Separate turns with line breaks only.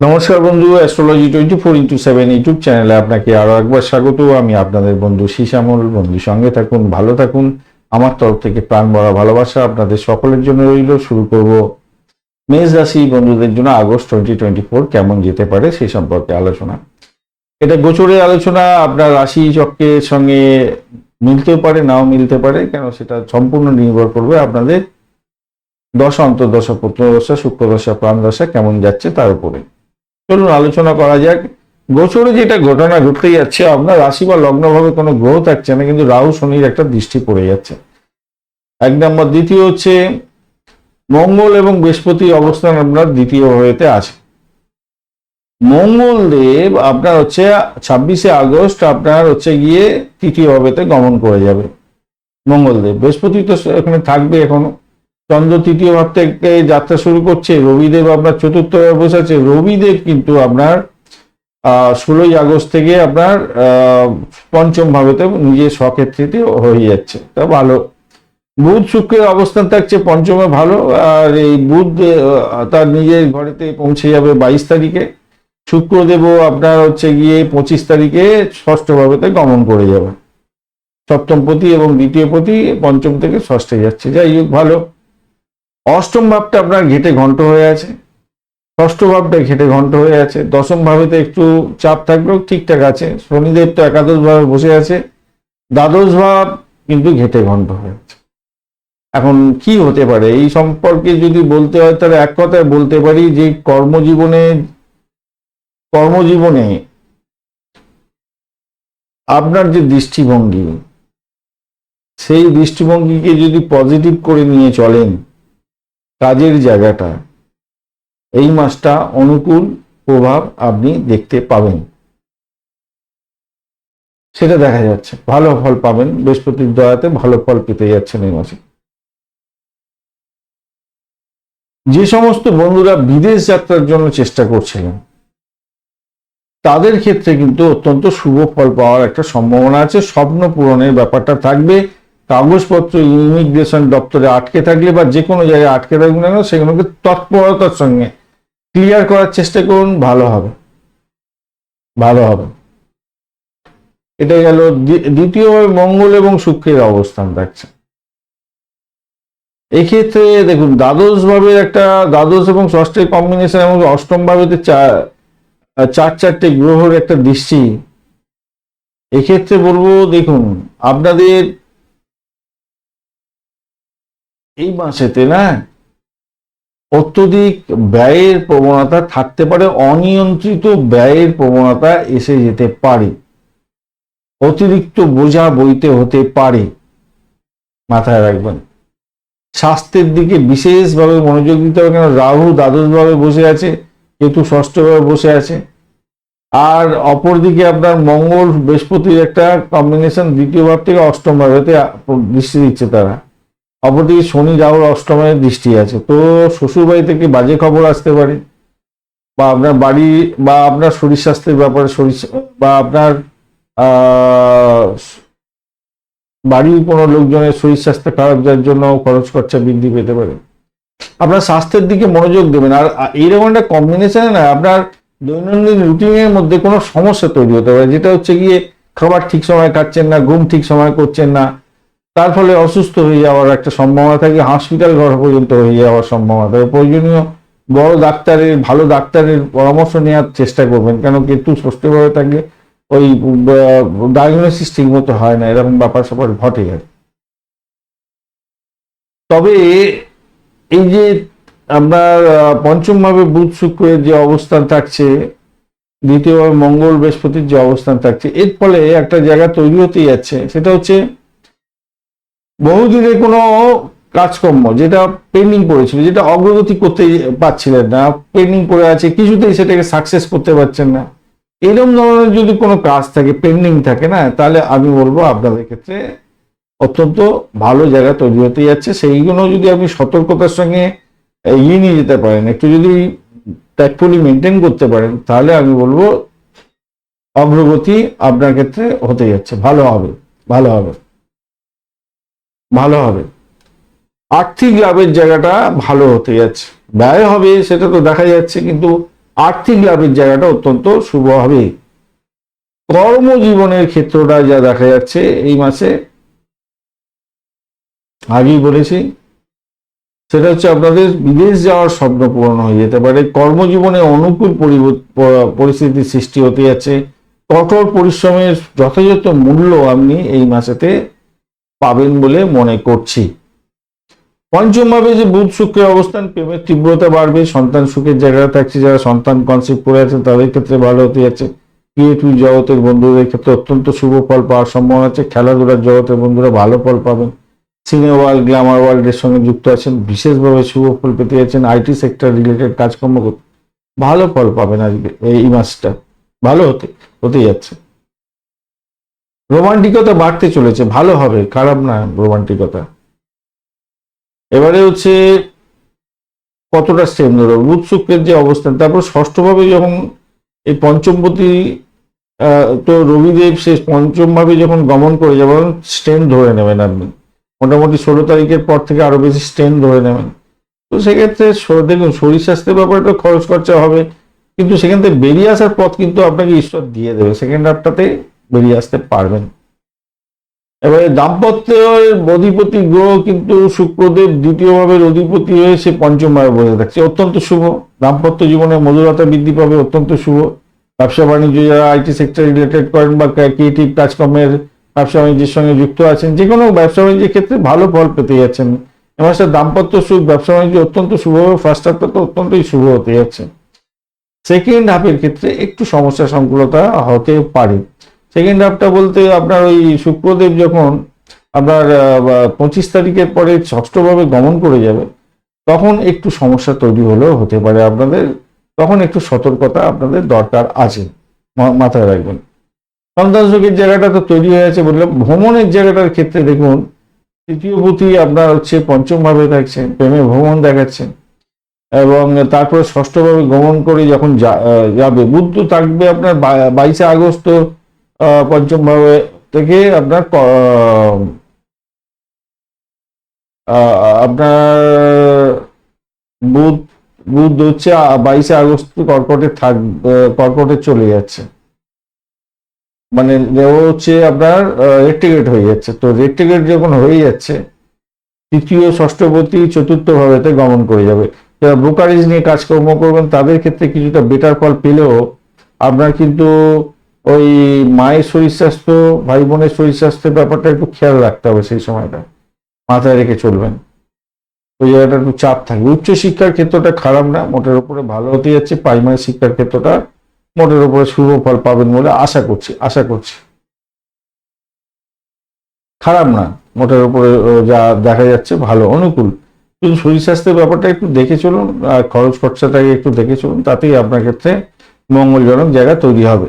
নমস্কার বন্ধু astrology twenty four into seven YouTube চ্যানেলে আপনাকে আরও একবার স্বাগত। আমি আপনাদের বন্ধু শিশামল বন্ধু সঙ্গে থাকুন, ভালো থাকুন। আমার তরফ থেকে প্রাণ ভরা ভালোবাসা আপনাদের সকলের জন্য রইল। শুরু করব মেষ রাশি বন্ধুদের জন্য আগস্ট টোয়েন্টি টোয়েন্টি ফোর কেমন যেতে পারে সে সম্পর্কে আলোচনা। এটা গোচরের আলোচনা, আপনার রাশি চক্রের সঙ্গে মিলতেও পারে, নাও মিলতে পারে, কেন সেটা সম্পূর্ণ নির্ভর করবে আপনাদের দশ, অন্তর্দশা, পুত্রদশা, শুক্রদশা, প্রাণদশা কেমন যাচ্ছে তার উপরে। চলুন আলোচনা করা যাক। গোচরে যেটা ঘটনা ঘটতে যাচ্ছে, আপনার রাশি বা লগ্নভাবে কোনো গ্রহ থাকছে না, কিন্তু রাহু শনির একটা দৃষ্টি পড়ে যাচ্ছে। এক নম্বর, দ্বিতীয় হচ্ছে, মঙ্গল এবং বৃহস্পতির অবস্থান আপনার দ্বিতীয় ভাবেতে আছে। মঙ্গল দেব আপনার হচ্ছে ছাব্বিশে আগস্ট, আপনার হচ্ছে গিয়ে তৃতীয় ভাবেতে গমন করে যাবে। মঙ্গলদেব বৃহস্পতি তো এখানে থাকবে এখনও। চন্দ্র তৃতীয় ভাব থেকে যাত্রা শুরু করছে, রবিদেব আপনার চতুর্থ ভাবে বসে আছে রবিদেব কিন্তু আপনার ষোলোই আগস্ট থেকে আপনার পঞ্চম ভাবেতে নিজের স্বক্ষেত্রেতে হয়ে যাচ্ছে। তা ভালো। বুধ শুক্রের অবস্থান থাকছে পঞ্চমে ভালো, আর এই বুধ তার নিজের ঘরেতে পৌঁছে যাবে বাইশ তারিখে। শুক্রদেবও আপনার হচ্ছে গিয়ে পঁচিশ তারিখে ষষ্ঠ ভাবেতে গমন করে যাবে। সপ্তম পতি এবং দ্বিতীয় পতি পঞ্চম থেকে ষষ্ঠে যাচ্ছে। যাই হোক, ভালো। অষ্টম ভাবটা আপনার ঘেটে ঘন্ট হয়ে আছে। ষষ্ঠ ভাবটা ঘেটে ঘন্ট হয়ে আছে। দশম ভাবেতে একটু চাপ থাকলেও ঠিকঠাক আছে। শনিদেব তো একাদশ ভাবে বসে আছে। দ্বাদশ ভাব কিন্তু ঘেটে ঘন্ট হয়ে আছে। এখন কি হতে পারে? এই সম্পর্কে যদি বলতে হয়, তাহলে এক কথায় বলতে পারি যে কর্মজীবনে কর্মজীবনে আপনার যে দৃষ্টিভঙ্গি, সেই দৃষ্টিভঙ্গিকে যদি পজিটিভ করে নিয়ে চলেন কাজের জায়গাটা। এই মাসটা অনুকূল প্রভাব আপনি দেখতে পাবেন। সেটা দেখা যাচ্ছে। ভালো ফল পাবেন। বৃহস্পতির দয়াতে ভালো ফল পেতে যাচ্ছেন এই মাসে। যে সমস্ত বন্ধুরা বিদেশ যাত্রার জন্য চেষ্টা করছিলেন, তাদের ক্ষেত্রে কিন্তু অত্যন্ত শুভ ফল পাওয়ার একটা সম্ভাবনা আছে। স্বপ্ন পূরণের ব্যাপারটা থাকবে। কাগজপত্র, ইমিগ্রেশন দপ্তরে আটকে থাকলে বা যে কোনো জায়গায় আটকে থাকবে না সেগুলোকে তৎপরতার সঙ্গে ক্লিয়ার করার চেষ্টা করুন, ভালো হবে। ভালো হবে। এটা গেল দ্বি- দ্বিতীয়ভাবে মঙ্গল এবং শুক্রের অবস্থান থাকছে এক্ষেত্রে দেখুন, দ্বাদশ ভাবের একটা, দ্বাদশ এবং ষষ্ঠের কম্বিনেশন এবং অষ্টম ভাবেতে চার চার চারটে গ্রহের একটা দৃষ্টি। এক্ষেত্রে বলব, দেখুন, আপনাদের এই মাসেতে না অত্যধিক ব্যয়ের প্রবণতা থাকতে পারে, অনিয়ন্ত্রিত ব্যয়ের প্রবণতা এসে যেতে পারে। অতিরিক্ত বোঝা বইতে হতে পারে। মাথায় রাখবেন। স্বাস্থ্যের দিকে বিশেষভাবে মনোযোগ দিতে হবে কেন রাহু দ্বাদশভাবে বসে আছে, কেতু ষষ্ঠভাবে বসে আছে। আর অপরদিকে আপনার মঙ্গল বৃহস্পতির একটা কম্বিনেশন দ্বিতীয় ভাব থেকে অষ্টম ভাবেতে দৃষ্টি দিচ্ছে তারা। অপরদিকে শনি রাহুর অষ্টমের দৃষ্টি আছে। তো শ্বশুর বাড়ি থেকে বাজে খবর আসতে পারে? বা আপনার বাড়ি বা আপনার শরীর স্বাস্থ্যের ব্যাপারে শরীর বা আপনার বাড়ির কোনো লোকজনের শরীর স্বাস্থ্য খারাপ, যার জন্য খরচ খরচা বৃদ্ধি পেতে পারে। আপনার স্বাস্থ্যের দিকে মনোযোগ দেবেন। আর এইরকম একটা কম্বিনেশনে না আপনার দৈনন্দিন রুটিনের মধ্যে কোনো সমস্যা তৈরি হতে পারে। যেটা হচ্ছে গিয়ে খাবার ঠিক সময় খাচ্ছেন না, ঘুম ঠিক সময় করছেন না তার ফলে অসুস্থ হয়ে যাওয়ার একটা সম্ভাবনা থাকে হসপিটাল ঘর পর্যন্ত হয়ে যাওয়ার সম্ভাবনা থাকে। প্রয়োজনীয় বড় ডাক্তারের, ভালো ডাক্তারের পরামর্শ নেওয়ার চেষ্টা করবেন, কেন কেতু ষষ্ঠভাবে থাকলে ওই ডায়াগনোসিস ঠিক মতো হয় না, এরকম ব্যাপার স্যাপার ঘটে আর তবে এই যে আপনার পঞ্চমভাবে বুধ শুক্রের যে অবস্থান থাকছে, দ্বিতীয়ভাবে মঙ্গল বৃহস্পতির যে অবস্থান থাকছে, এর ফলে একটা জায়গা তৈরি হতে যাচ্ছে, সেটা হচ্ছে বহুদিনের কোনো কাজকর্ম যেটা পেন্ডিং পড়েছিল, যেটা অগ্রগতি করতে পারছিলেন না পেন্ডিং পড়ে আছে, কিছুতেই সেটাকে সাকসেস করতে পারছেন না। এরকম ধরনের যদি কোনো কাজ থাকে পেন্ডিং থাকে না, তাহলে আমি বলব আপনাদের ক্ষেত্রে অত্যন্ত ভালো জায়গা তৈরি হতে যাচ্ছে। সেইগুলো যদি আপনি সতর্কতার সঙ্গে এগিয়ে নিয়ে যেতে পারেন, একটু যদি ট্যাকফুলি মেনটেন করতে পারেন, তাহলে আমি বলব অগ্রগতি আপনার ক্ষেত্রে হতে যাচ্ছে। ভালো হবে ভালো হবে। ভালো হবে। আর্থিক লাভের জায়গাটা ভালো হতে যাচ্ছে। ব্যয় হবে, সেটা তো দেখা যাচ্ছে, কিন্তু আর্থিক লাভের জায়গাটা অত্যন্ত শুভ হবে। কর্মজীবনের ক্ষেত্রটা যা দেখা যাচ্ছে, এই মাসে আগেই বলেছি, সেটা হচ্ছে আপনাদের বিদেশ যাওয়ার স্বপ্ন পূরণ হয়ে যেতে পারে। কর্মজীবনে অনুকূল পরিবর্ত- প- পরিস্থিতির সৃষ্টি হতে যাচ্ছে। কঠোর পরিশ্রমের যথাযথ মূল্য আপনি এই মাসেতে পাবেন বলে মনে করছি। পঞ্চম ভাবে যে বুধ শুক্রের অবস্থান, প্রেমের তীব্রতা বাড়বে, সন্তান সুখের জায়গায় থাকছে, যারা সন্তান কনসেপ্ট করে আছেন তাদের ক্ষেত্রে ভালো হতে যাচ্ছে। ক্রিয়েটিভ জগতের বন্ধুদের ক্ষেত্রে অত্যন্ত শুভ ফল পাওয়ার সম্ভাবনা আছে। খেলাধুলার জগতের বন্ধুরা ভালো ফল পাবেন। সিনেমা ওয়ার্ল্ড গ্ল্যামার ওয়ার্ল্ডের সঙ্গে যুক্ত আছেন, বিশেষভাবে শুভ ফল পেতে যাচ্ছেন আইটি সেক্টর রিলেটেড কাজকর্ম করতে। ভালো ফল পাবেন আজকে এই মাসটা। ভালো হতে হতে যাচ্ছে। রোমান্টিকতা বাড়তে চলেছে, ভালো হবে, খারাপ না রোমান্টিকতা। এবারে হচ্ছে কতটা স্টেম ধরো শুক্রের যে অবস্থান, তারপর ষষ্ঠভাবে যখন এই পঞ্চমপতি তো রবিদেব শেষ পঞ্চমভাবে যখন গমন করে যাবেন স্ট্রেন ধরে নেবেন আপনি। মোটামুটি ষোলো তারিখের পর থেকে আরও বেশি স্ট্রেন ধরে নেবেন। তো সেক্ষেত্রে দেখুন, শরীর স্বাস্থ্যের ব্যাপারে তো খরচ খরচা হবে, কিন্তু সেখান থেকে বেরিয়ে আসার পথ কিন্তু আপনাকে ঈশ্বর দিয়ে দেবে। সেকেন্ড হাফটাতে বেরিয়ে আসতে পারবেন। এবারে দাম্পত্যের অধিপতি গ্রহ কিন্তু শুক্রদেব দ্বিতীয় ভাবের অধিপতি হয়ে সে পঞ্চম ভাবে বসে থাকছে। অত্যন্ত শুভ। দাম্পত্য জীবনে মধুরতা বৃদ্ধি পাবে, অত্যন্ত শুভ। ব্যবসা বাণিজ্য যারা আইটি সেক্টর রিলেটেড করেন বা ক্রিয়েটিভ কাজকর্মের ব্যবসা বাণিজ্যের সঙ্গে যুক্ত আছেন যে কোনো ব্যবসা বাণিজ্যের ক্ষেত্রে ভালো ফল পেতে যাচ্ছেন। এ মাসে দাম্পত্য সুখ, ব্যবসা বাণিজ্য অত্যন্ত শুভ হবে ফার্স্ট হাফটা তো অত্যন্তই শুভ হতে যাচ্ছে। সেকেন্ড হাফের ক্ষেত্রে একটু সমস্যা সংকুলতা হতে পারে। সেকেন্ড হাফটা বলতে আপনার ওই শুক্রদেব যখন আপনার পঁচিশ তারিখের পরে ষষ্ঠভাবে গমন করে যাবে, তখন একটু সমস্যা তৈরি হলেও হতে পারে আপনাদের, তখন একটু সতর্কতা আপনাদের দরকার আছে মাথায় রাখবেন। সন্তান সুখের জায়গাটা তো তৈরি হয়ে আছে বললাম, ভ্রমণের জায়গাটার ক্ষেত্রে দেখুন, তৃতীয় পুঁথি আপনার হচ্ছে পঞ্চম ভাবে থাকছে প্রেমে ভ্রমণ দেখাচ্ছেন, এবং তারপরে ষষ্ঠভাবে গমন করে যখন যাবে বুদ্ধ থাকবে আপনার বাইশে আগস্ট পঞ্চম ভাবে থেকে আপনার আপনার বুধ বুধ হচ্ছে বাইশে আগস্ট কর্কটে থাক কর্কটে চলে যাচ্ছে। মানে ও হচ্ছে আপনার রেট্রিগেট হয়ে যাচ্ছে। তো রেট্রিগেট যখন হয়ে যাচ্ছে, তৃতীয়, ষষ্ঠপতি, চতুর্থ ভাবেতে গমন করে যাবে। যারা ব্রোকারেজ নিয়ে কাজকর্ম করবেন, তাদের ক্ষেত্রে কিছুটা বেটার ফল পেলেও আপনার কিন্তু ওই মায়ের শরীর স্বাস্থ্য, ভাই বোনের শরীর স্বাস্থ্যের ব্যাপারটা একটু খেয়াল রাখতে হবে সেই সময়টা। মাথায় রেখে চলবেন। ওই জায়গাটা একটু চাপ থাকবে। উচ্চ শিক্ষার ক্ষেত্রটা খারাপ না, মোটের উপরে ভালো হতে যাচ্ছে। প্রাইমারি শিক্ষার ক্ষেত্রটা মোটের উপরে শুভ ফল পাবেন বলে আশা করছি আশা করছি। খারাপ না, মোটের উপরে যা দেখা যাচ্ছে ভালো, অনুকূল। কিন্তু শরীর স্বাস্থ্যের ব্যাপারটা একটু দেখে চলুন, আর খরচ খরচাটাকে একটু দেখে চলুন, তাতেই আপনার ক্ষেত্রে মঙ্গলজনক জায়গা তৈরি হবে।